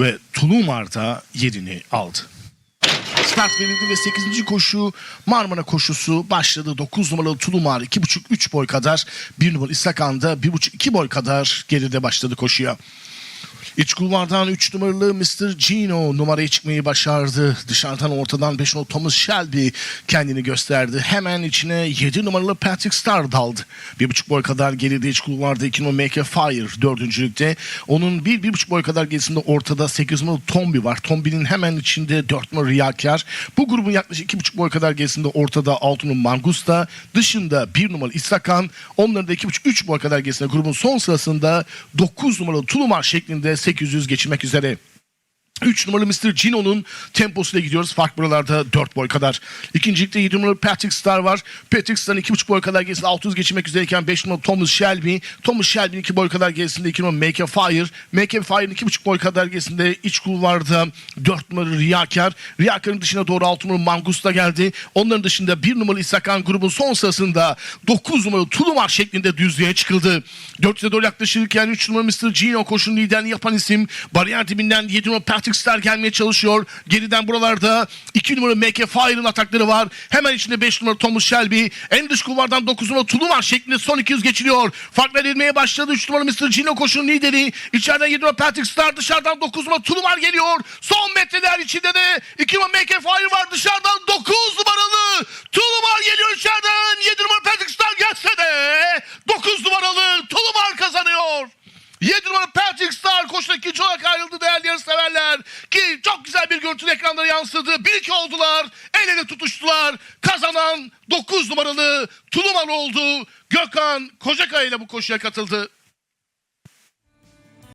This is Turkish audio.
ve Tulumar'da yerini aldı. Start verildi ve 8. koşu Marmara koşusu başladı. 9 numaralı Tulumar 2,5-3 boy kadar. 1 numaralı İstakan'da 1,5-2 boy kadar geride başladı koşuya. İç kulvardan 3 numaralı Mr. Gino numarayı çıkmayı başardı. Dışarıdan ortadan 5 numaralı Thomas Shelby kendini gösterdi. Hemen içine 7 numaralı Patrick Star daldı. 1,5 boy kadar geride iç kulvarda 2 numaralı Make a Fire dördüncülükte. Onun 1-1,5 boy kadar gerisinde ortada 8 numaralı Tombi var. Tombi'nin hemen içinde 4 numaralı Riyakar. Bu grubun yaklaşık 2,5 boy kadar gerisinde ortada 6 numaralı Mangusta. Dışında 1 numaralı İsakan. Onların da 2,5-3 boy kadar gerisinde grubun son sırasında 9 numaralı Tulumar şeklinde 800 geçirmek üzere. 3 numaralı Mr. Gino'nun temposuyla gidiyoruz. Fark buralarda 4 boy kadar. İkincilikte 7 numaralı Patrick Star var. Patrick Star'ın 2,5 boy kadar gerisinde 600 geçirmek üzereyken 5 numaralı Thomas Shelby. Thomas Shelby'nin 2 boy kadar gerisinde 2 numaralı Make a Fire. Make a Fire'ın 2,5 boy kadar gerisinde iç kulvarda 4 numaralı Riyakar. Riyakar'ın dışına doğru 6 numaralı Mangusta geldi. Onların dışında 1 numaralı İsakan grubun son sırasında 9 numaralı Tulumar şeklinde düzlüğe çıkıldı. 400'e doğru yaklaşırken 3 numaralı Mr. Gino koşunun liderini yapan isim. Bariyer dibinden 7 numaralı Patrick Star gelmeye çalışıyor. Geriden buralarda 2 numaralı Make a Fire'ın atakları var. Hemen içinde 5 numaralı Thomas Shelby. En dış kulvardan 9 numaralı Tulumar şeklinde son 200 geçiliyor. Fark verilmeye başladı. 3 numaralı Mr. Gino koşunun lideri. İçeriden 7 numaralı Patrick Star dışarıdan 9 numaralı Tulumar geliyor. Son metreler içinde de 2 numaralı Make a Fire var. Dışarıdan 9 numaralı Tulumar geliyor içeriden. 7 numaralı Patrick Star gelse de 9 numaralı Tulumar kazanıyor. 7 numaralı Patrick Star koşuda ikinci olarak ayrıldı değerli bir ekranlara yansıdı. 1-2 oldular. El ele tutuştular. Kazanan 9 numaralı Tuluman oldu. Gökhan Kocakaya ile bu koşuya katıldı.